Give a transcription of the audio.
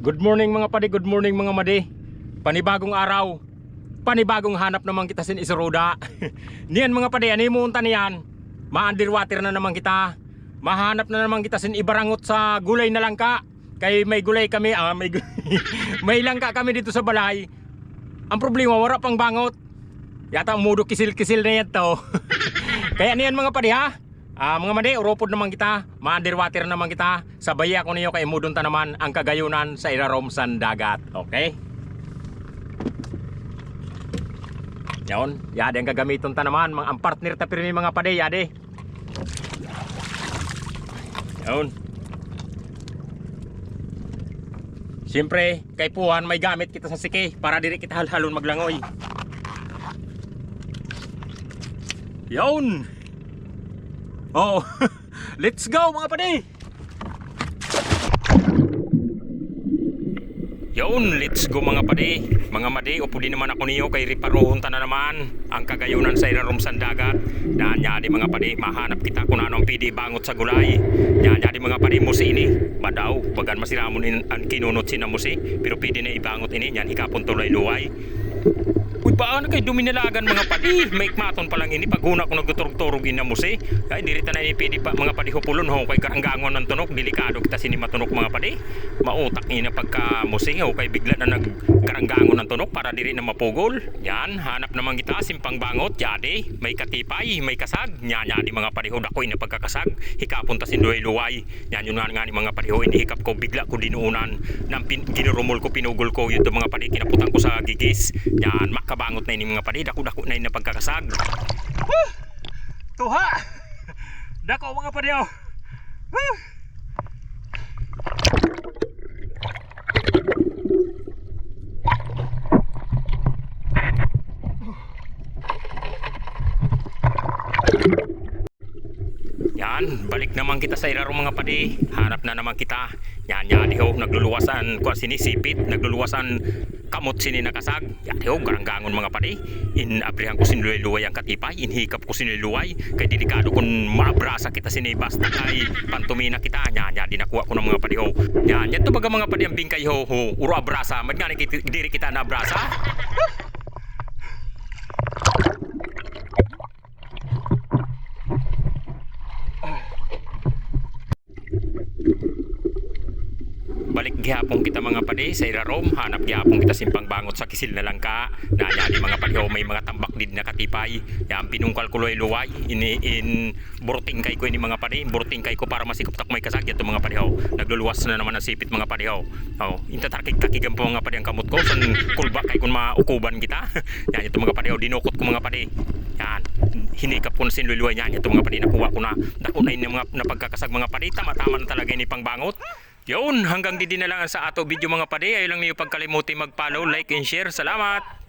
Good morning mga padi, good morning mga madi. Panibagong araw. Panibagong hanap naman kita sin Isoroda. Niyan mga padi, ano yung munta niyan? Ma-underwater na naman kita. Mahanap na naman kita sin ibarangot sa gulay na langka. Kay may gulay kami, ah, may, gu- may langka kami dito sa balay. Ang problema, wala pang bangot. Yata umudo kisil-kisil na yan to. Kaya niyan mga padi ha. Ah, mga madi, uropod naman kita, ma-underwater naman kita. Sabay ako niyo kay mudunta naman ang kagayunan sa irarom san dagat. Okay? Yon, yade ang gagamiton ta naman, ang partner ta pirmi mga padi, yade. Yon. Siyempre, kay Puhan may gamit kita sa sike para diri kita halhalon maglangoy. Yon. Oh, let's go mga padi! Yun, let's go mga padi. Mga madi, upuli naman ako niyo kay riparohon ta na naman ang kagayunan sa irarom san dagat. Yan yadi mga padi, mahanap kita kung anong pidi bangot sa gulay. Yan yadi mga padi, musi ini. Badaw, bagan masiramon ang kinunot sin na musi. Pero pidi na ibangot ini, yan hikapon tulay luway. Paano kay duminalagan mga padi? May maton pa lang ini paghuna ko nagtuturog-turog ina mo si. Kay diri na ini pidi pa mga padi hupulon ho kay karanggangon ng tunok delikado kita sini matunok mga padi. Mautak ina pagka musi ho kay bigla na nagkaranggangon ng tunok para diri na mapugol. Yan, hanap naman kita simpang bangot yadi. May katipay, may kasag. Yan yadi mga padi ho dako ina pagkakasag. Hikapon ta sinduay luway. Yan yun nga nga ni mga padi ho ini hikap ko bigla ko dinuunan. Nang ginurumol ko pinugol ko yun mga padi kinaputang ko sa gigis. Yan makabangot na ini mga padi dako-dako na ini pagkakasag. Tuha! Dako mga padi oh. Woo! Yan, balik naman kita sa iraro mga padi. Hanap na naman kita. Yan, yan, ho, nagluluwasan ko sinisipit, nagluluwasan kamot sini nakasag. Yan, ho, garanggangon mga padi. Inabrihan ko sinuluay ang katipay, inhikap ko sinuluay. Kay delikado kung maabrasa kita sini basta kay pantumina kita. Yan, yan, dinakuha ko ng mga padi ho. Yan, yan to baga mga padi ang bingkay ho, ho, uro abrasa. Mad nga diri kita na abrasa. balik gihapon kita mga padi sa irarom hanap gihapon kita simpang bangot sa kisil na langka. Na nya di mga padi ho, may mga tambak did na katipay. Yan pinungkal ko loy luway. Ini in burting kay ko ini mga padi burting kay ko para masikop tak may kasag. Yato mga padi ho nagluluwas na naman ang sipit mga padi ho oh inta tarkik kakigam po mga padi ang kamot ko. San kulba kay kun maukuban kita? Yan ito mga padi ho dinukot ko mga padi yan hinikap ko na sinluluway yan ito mga padi nakuha ko na. Dako na mga napagkakasag mga padi tama-tama na talaga ini pangbangot yun, hanggang di na lang ang sa ato video mga padi. Ayaw lang niyo pagkalimuti mag-follow, like, and share. Salamat!